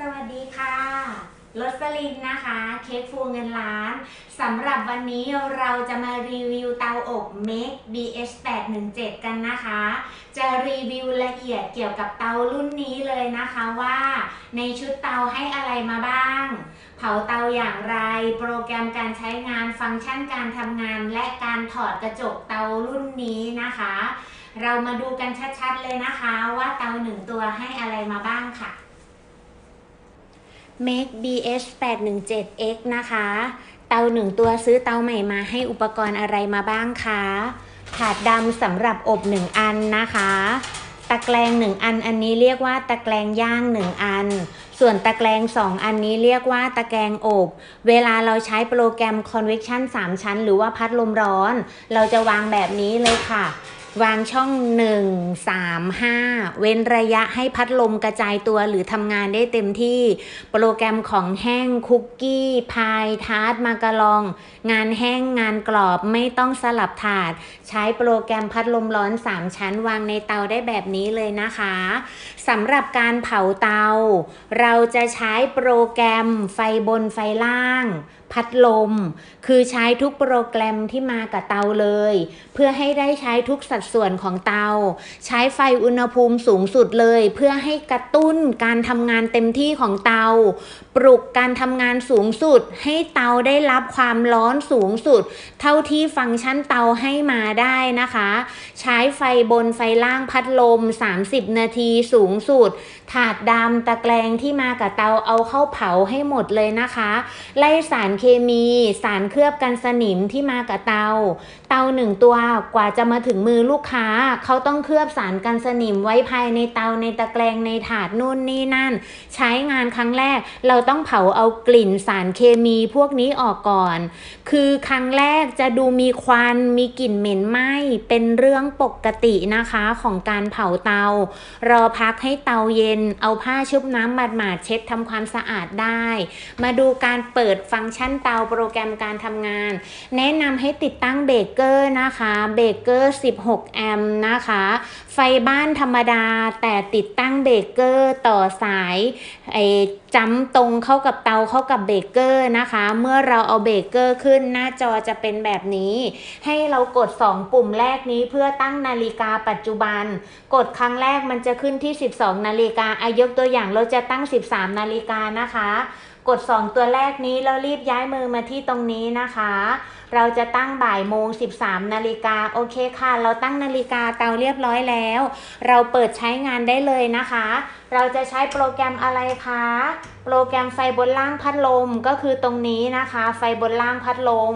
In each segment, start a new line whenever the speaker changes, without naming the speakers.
สวัสดีค่ะรสลินนะคะ เค้กฟูเงินล้านสำหรับวันนี้เราจะมารีวิวเตาอบ Make BS 817 กันนะคะ จะรีวิวละเอียดเกี่ยวกับเตารุ่นนี้เลยนะคะว่า ในชุดเตาให้อะไรมาบ้าง เผาเตาอย่างไร โปรแกรมการใช้งานฟังก์ชันการทำงาน และการถอดกระจกเตารุ่นนี้นะคะ เรามาดูกันชัดๆเลยนะคะว่าเตาหนึ่งตัวให้อะไรมาบ้างค่ะ Make BS 817X นะคะ เตาหนึ่งตัวซื้อเตาใหม่มาให้อุปกรณ์อะไรมาบ้างคะถาดดำสำหรับอบ1อันนะคะ ตะแกรง1อันอันนี้เรียกว่าตะแกรงย่าง1อัน ส่วนตะแกรง2อันนี้เรียกว่าตะแกรงอบ เวลาเราใช้โปรแกรม Convection 3 ชั้น หรือว่าพัดลมร้อน เราจะวางแบบนี้เลยค่ะ วางช่อง 1 3 5 เว้นระยะให้พัดลมกระจายตัวหรือทำงานได้เต็มที่ โปรแกรมของแห้งคุกกี้ พายทาร์ตมากะลอง งานแห้งงานกรอบไม่ต้องสลับถาด ใช้โปรแกรมพัดลมร้อน 3 ชั้นวางในเตาได้แบบนี้เลยนะคะสำหรับการเผาเตา เราจะใช้โปรแกรมไฟบนไฟล่าง พัดลม คือใช้ทุกโปรแกรมที่มากับเตาเลย เพื่อให้ได้ใช้ทุกสัดส่วนของเตา ใช้ไฟอุณหภูมิสูงสุดเลย เพื่อให้กระตุ้นการทำงานเต็มที่ของเตา ปลุกการทำงานสูงสุด ให้เตาได้รับความร้อนสูงสุด เท่าที่ฟังก์ชันเตาให้มาได้นะคะ ใช้ไฟบนไฟล่างพัดลม 30 นาทีสูงสุด ถาดดำตะแกรงที่มากับเตาเอาเข้าเผาให้หมดเลยนะคะ ไล่สารเคมีสารเคลือบกันสนิมที่มากับเตา เตาหนึ่งตัวกว่าจะมาถึงมือลูกค้า เขาต้องเคลือบสารกันสนิมไว้ภายในเตาในตะแกรงในถาดนู่นนี่นั่น ใช้งานครั้งแรกเราต้องเผาเอากลิ่นสารเคมีพวกนี้ออกก่อน คือครั้งแรกจะดูมีควันมีกลิ่นเหม็นไหม้เป็นเรื่องปกตินะคะของการเผาเตา รอพักให้เตาเย็นเอาผ้าชุบน้ำหมาดๆเช็ดทำความสะอาดได้ มาดูการเปิดฟังก์ชันเตาโปรแกรมการทำงาน แนะนำให้ติดตั้งเบเกอร์นะคะเบเกอร์ 16 แอมป์นะคะ ไฟบ้านธรรมดาแต่ติดตั้งเบเกอร์ต่อสายไอ จำตรงเข้ากับเตาเข้ากับเบเกอร์นะคะ เมื่อเราเอาเบเกอร์ขึ้นหน้าจอจะเป็นแบบนี้ ให้เรากด 2 ปุ่มแรกนี้เพื่อตั้งนาฬิกาปัจจุบัน กดครั้งแรกมันจะขึ้นที่ 12 นาฬิกาอายกตัวอย่างเราจะตั้ง 13 นาฬิกานะคะ กด 2 ตัวแรกนี้แล้วรีบย้ายมือมาที่ตรงนี้นะคะเราจะตั้งบ่ายโมง 13นาฬิกาโอเคค่ะ เราตั้งนาฬิกาเตาเรียบร้อยแล้ว เราเปิดใช้งานได้เลยนะคะ เราจะใช้โปรแกรมอะไรคะ โปรแกรมไฟบนล่างพัดลมก็คือตรงนี้นะคะ ไฟบนล่างพัดลม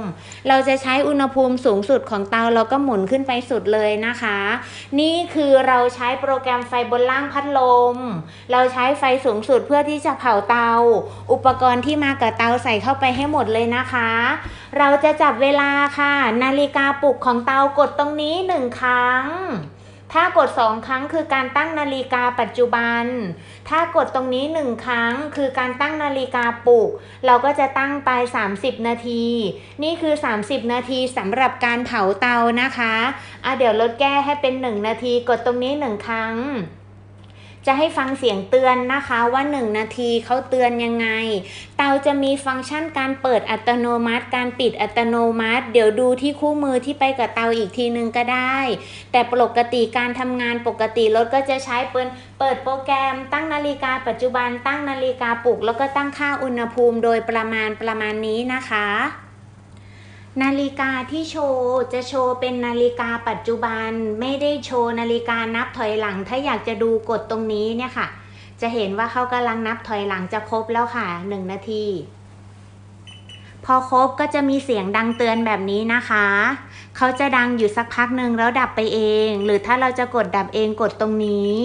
เราจะใช้อุณหภูมิสูงสุดของเตาเราก็หมุนขึ้นไปสุดเลยนะคะ นี่คือเราใช้โปรแกรมไฟบนล่างพัดลม เราใช้ไฟสูงสุดเพื่อที่จะเผาเตา อุปกรณ์ที่มากับเตาใส่เข้าไปให้หมดเลยนะคะ เราจะจับเวลาค่ะ นาฬิกาปลุกของเตากดตรงนี้หนึ่งครั้ง ถ้ากดสองครั้งคือการตั้งนาฬิกาปัจจุบัน ถ้ากดตรงนี้หนึ่งครั้งคือการตั้งนาฬิกาปลุก เราก็จะตั้งไป 30 นาที นี่คือ 30 นาทีสำหรับการเผาเตานะคะอะเดี๋ยวลดแก้ให้เป็น 1 นาทีกดตรงนี้ 1 ครั้ง จะให้ฟังเสียงเตือนนะคะว่า 1 นาทีเขาเตือนยังไง เตาจะมีฟังก์ชันการเปิดอัตโนมัติ การปิดอัตโนมัติ เดี๋ยวดูที่คู่มือที่ไปกับเตาอีกทีนึงก็ได้ แต่ปกติการทำงานปกติรถก็จะใช้เปิดเปิดโปรแกรม ตั้งนาฬิกาปัจจุบันตั้งนาฬิกาปลุก แล้วก็ตั้งค่าอุณหภูมิโดยประมาณประมาณนี้นะคะ นาฬิกาที่โชว์จะโชว์เป็นนาฬิกาปัจจุบัน ไม่ได้โชว์นาฬิกานับถอยหลัง ถ้าอยากจะดูกดตรงนี้เนี่ยค่ะ จะเห็นว่าเขากำลังนับถอยหลังจะครบแล้วค่ะ 1 นาที พอครบก็จะมีเสียงดังเตือนแบบนี้นะคะ เขาจะดังอยู่สักพักหนึ่งแล้วดับไปเอง หรือถ้าเราจะกดดับเองกดตรงนี้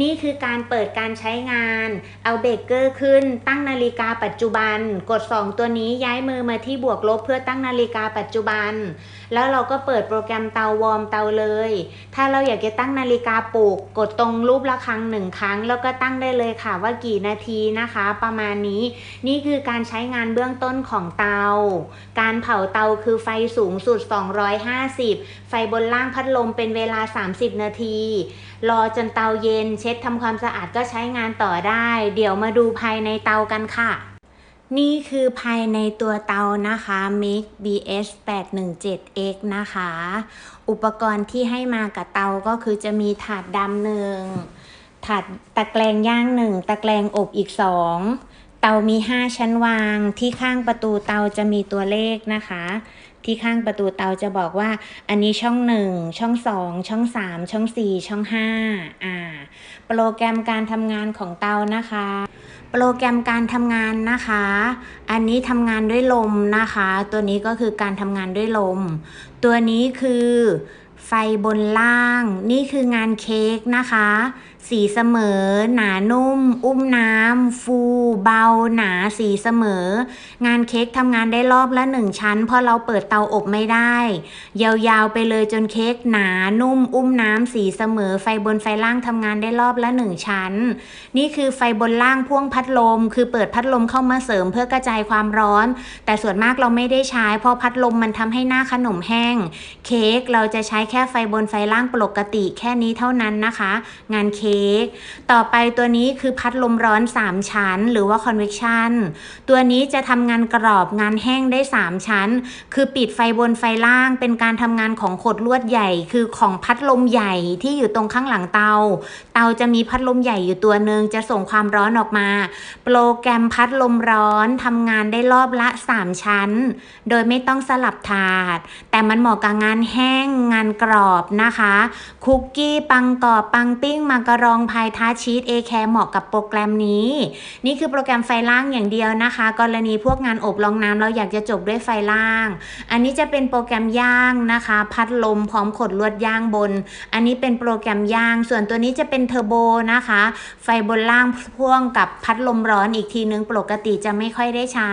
นี่คือการเปิดการใช้งาน เอาเบรกเกอร์ขึ้น ตั้งนาฬิกาปัจจุบัน กด 2 ตัวนี้ย้ายมือมาที่บวกลบเพื่อตั้งนาฬิกาปัจจุบัน แล้วเราก็เปิดโปรแกรมเตาวอร์มเตาเลย ถ้าเราอยากจะตั้งนาฬิกาปลุกกดตรงรูประฆังหนึ่งครั้ง แล้วก็ตั้งได้เลยค่ะว่ากี่นาทีนะคะ ประมาณนี้นี่คือการใช้งานเบื้องต้นของเตา การเผาเตาคือไฟสูงสุด 250 ไฟบนล่างพัดลมเป็นเวลา 30 นาที รอจนเตาเย็นเช็ดทำความสะอาดก็ใช้งานต่อได้ เดี๋ยวมาดูภายในเตากันค่ะ นี่คือภายในตัวเตานะคะ Mix BS 817X นะคะ อุปกรณ์ที่ให้มากับเตาก็คือจะมีถาดดำหนึ่งถาดตะแกรงย่างหนึ่งตะแกรงอบอีกสองเตามี 5 ชั้นวางที่ข้างประตูเตาจะมีตัวเลขนะคะ ที่ข้างประตูเตาจะบอกว่า อันนี้ช่อง1ช่อง2ช่อง3ช่อง4ช่อง5อ่า โปรแกรมการทำงานของเตานะคะ โปรแกรมการทำงานนะคะ อันนี้ทำงานด้วยลมนะคะ ตัวนี้ก็คือการทำงานด้วยลม ตัวนี้คือไฟบนล่าง นี่คืองานเค้กนะคะสีเสมอ หนานุ่ม อุ้มน้ำ ฟู เบา หนาสีเสมอ งานเค้กทำงานได้รอบละหนึ่งชั้น เพราะเราเปิดเตาอบไม่ได้ ยาวๆไปเลยจนเค้กหนานุ่ม อุ้มน้ำสีเสมอ ไฟบนไฟล่างทำงานได้รอบละหนึ่งชั้น นี่คือไฟบนล่างพ่วงพัดลม คือเปิดพัดลมเข้ามาเสริมเพื่อกระจายความร้อน แต่ส่วนมากเราไม่ได้ใช้ เพราะพัดลมมันทำให้หน้าขนมแห้ง เค้กเราจะใช้แค่ไฟบนไฟล่างปกติแค่นี้เท่านั้นนะคะ งานเค้กต่อไปตัวนี้คือพัดลมร้อน 3 ชั้น หรือว่า convection ตัวนี้จะทำงานกรอบงานแห้งได้ 3 ชั้น คือปิดไฟบนไฟล่าง เป็นการทำงานของขดลวดใหญ่ คือของพัดลมใหญ่ที่อยู่ตรงข้างหลังเตา เตาจะมีพัดลมใหญ่อยู่ตัวหนึ่งจะส่งความร้อนออกมา โปรแกรมพัดลมร้อนทำงานได้รอบละ 3 ชั้น โดยไม่ต้องสลับถาด แต่มันเหมาะกับงานแห้งงานกรอบนะคะ คุกกี้ปังกรอบปังปิ้งมากระรองพายทาชีสเอแคร์เหมาะกับโปรแกรมนี้ นี่คือโปรแกรมไฟล่างอย่างเดียวนะคะ กรณีพวกงานอบรองน้ำเราอยากจะจบด้วยไฟล่าง อันนี้จะเป็นโปรแกรมย่างนะคะ พัดลมพร้อมขดลวดย่างบน อันนี้เป็นโปรแกรมย่าง ส่วนตัวนี้จะเป็นเทอร์โบนะคะ ไฟบนล่างพ่วงกับพัดลมร้อนอีกทีนึงปกติจะไม่ค่อยได้ใช้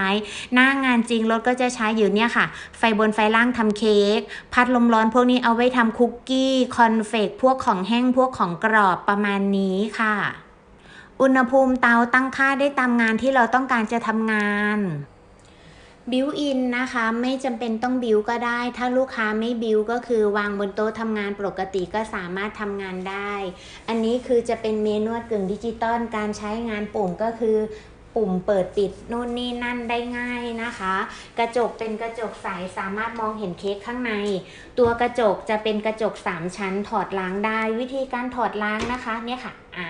หน้างานจริงรถก็จะใช้อยู่เนี่ยค่ะ ไฟบนไฟล่างทำเค้กพัดลมร้อนพวกนี้เอาไว้ทำคุกกี้คอนเฟกพวกของแห้งพวกของกรอบประมาณนี้ค่ะ อุณหภูมิเตาตั้งค่าได้ตามงานที่เราต้องการจะทำงานบิวอินนะคะไม่จำเป็นต้องบิวก็ได้ ถ้าลูกค้าไม่บิวก็คือวางบนโต๊ะทำงานปกติก็สามารถทำงานได้ อันนี้คือจะเป็นเมนวดกึ่งดิจิตอลการใช้งานปุ่มก็คือ ปุ่มเปิดปิดนู่นนี่นั่นได้ง่ายนะคะ กระจกเป็นกระจกใสสามารถมองเห็นเค้กข้างใน ตัวกระจกจะเป็นกระจก 3 ชั้นถอดล้างได้ วิธีการถอดล้างนะคะเนี่ยค่ะอ่า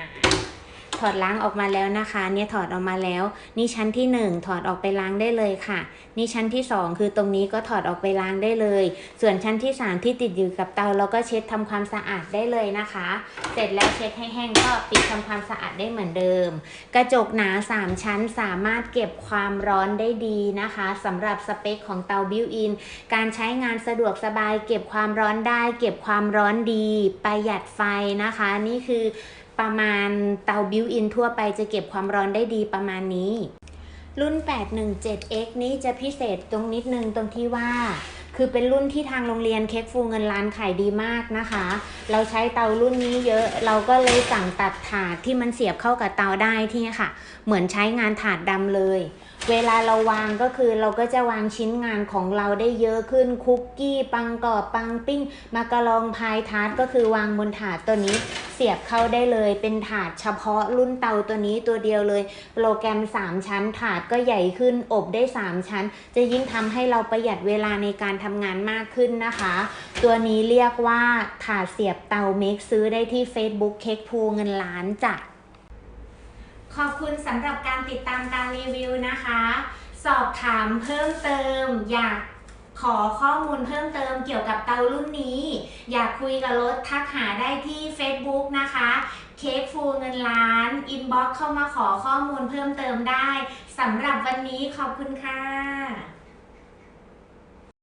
ถอดล้างออกมาแล้วนะคะ เนี่ยถอดออกมาแล้ว นี่ชั้นที่ 1 ถอดออกไปล้างได้เลยค่ะ นี่ชั้นที่ 2 คือตรงนี้ก็ถอดออกไปล้างได้เลย ส่วนชั้นที่ 3 ที่ติดอยู่กับเตาเราก็เช็ดทำความสะอาดได้เลยนะคะ เสร็จแล้วเช็ดให้แห้งก็ปิดทำความสะอาดได้เหมือนเดิม กระจกหนา 3 ชั้นสามารถเก็บความร้อนได้ดีนะคะสำหรับสเปคของเตาบิวอินการใช้งานสะดวกสบาย เก็บความร้อนได้ เก็บความร้อนดี ประหยัดไฟนะคะ นี่คือ ประมาณเตาบิวอินทั่วไปจะเก็บความร้อนได้ดีประมาณนี้ รุ่น 817X นี้จะพิเศษตรงนิดนึงตรงที่ว่า คือเป็นรุ่นที่ทางโรงเรียนเค้กฟูเงินล้านขายดีมากนะคะ เราใช้เตารุ่นนี้เยอะ เราก็เลยสั่งตัดถาดที่มันเสียบเข้ากับเตาได้ที่นี่ค่ะ เหมือนใช้งานถาดดำเลย เวลาเราวางก็คือเราก็จะวางชิ้นงานของเราได้เยอะขึ้น คุกกี้ปังกรอบปังปิ้งมากระลองพายทาร์ตก็คือวางบนถาดตัวนี้เสียบเข้าได้เลยเป็นถาดเฉพาะรุ่นเตาตัวนี้ตัวเดียวเลย โปรแกรม 3 ชั้นถาดก็ใหญ่ขึ้นอบได้ 3 ชั้น จะยิ่งทำให้เราประหยัดเวลาในการททำงานมากขึ้นนะคะ ตัวนี้เรียกว่าถาดเสียบเตาเมกซื้อได้ที่ Facebook เค้กพูเงินล้านจ้ะขอบคุณสำหรับการติดตามการรีวิวนะคะ สอบถามเพิ่มเติม อยากขอข้อมูลเพิ่มเติมเกี่ยวกับเตารุ่นนี้ อยากคุยกับรถทักหาได้ที่ Facebook นะคะเค้กฟูเงินล้านอินบ็อกซ์เข้ามาขอข้อมูลเพิ่มเติมได้สำหรับวันนี้ขอบคุณค่ะ